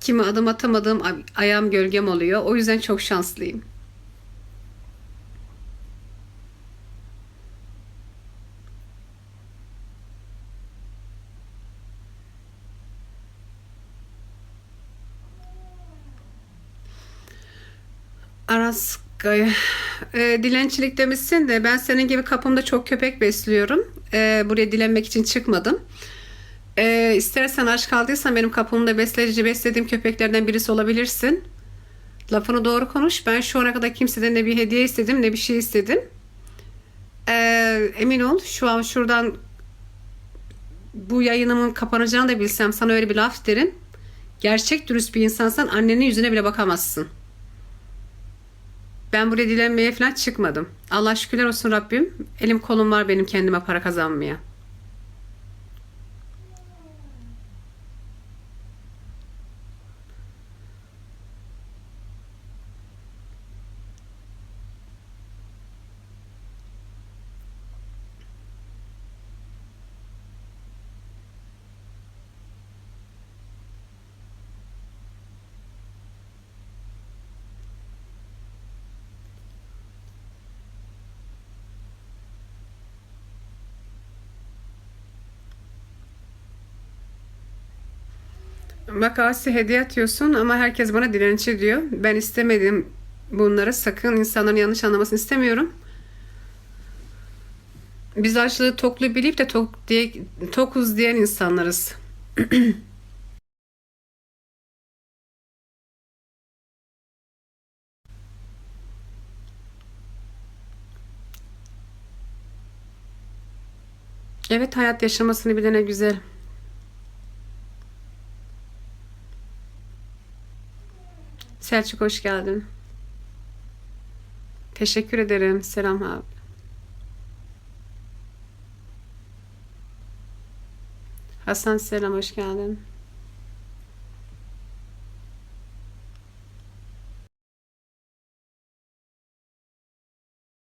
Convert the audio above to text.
Kimi adım atamadığım ay- ayağım gölgem oluyor. O yüzden çok şanslıyım. Aras e, dilencilik demişsin de ben senin gibi kapımda çok köpek besliyorum. E, buraya dilenmek için çıkmadım. E, istersen aç kaldıysan benim kapımda besleyici beslediğim köpeklerden birisi olabilirsin. Lafını doğru konuş. Ben şu ana kadar kimseden ne bir hediye istedim ne bir şey istedim. E, emin ol şu an şuradan bu yayınımın kapanacağını da bilsem sana öyle bir laf derim. Gerçek dürüst bir insansan annenin yüzüne bile bakamazsın. Ben buraya dilenmeye falan çıkmadım. Allah şükürler olsun Rabbim. Elim kolum var benim kendime para kazanmaya. Bak Asi hediye atıyorsun ama herkes bana dilenci diyor. Ben istemedim bunları. Sakın insanların yanlış anlamasını istemiyorum. Biz açlığı toklu bilip de tok diye, tokuz diyen insanlarız. Evet hayat yaşamasını bilene güzel. Selçuk hoş geldin. Teşekkür ederim. Selam abi. Hasan selam hoş geldin.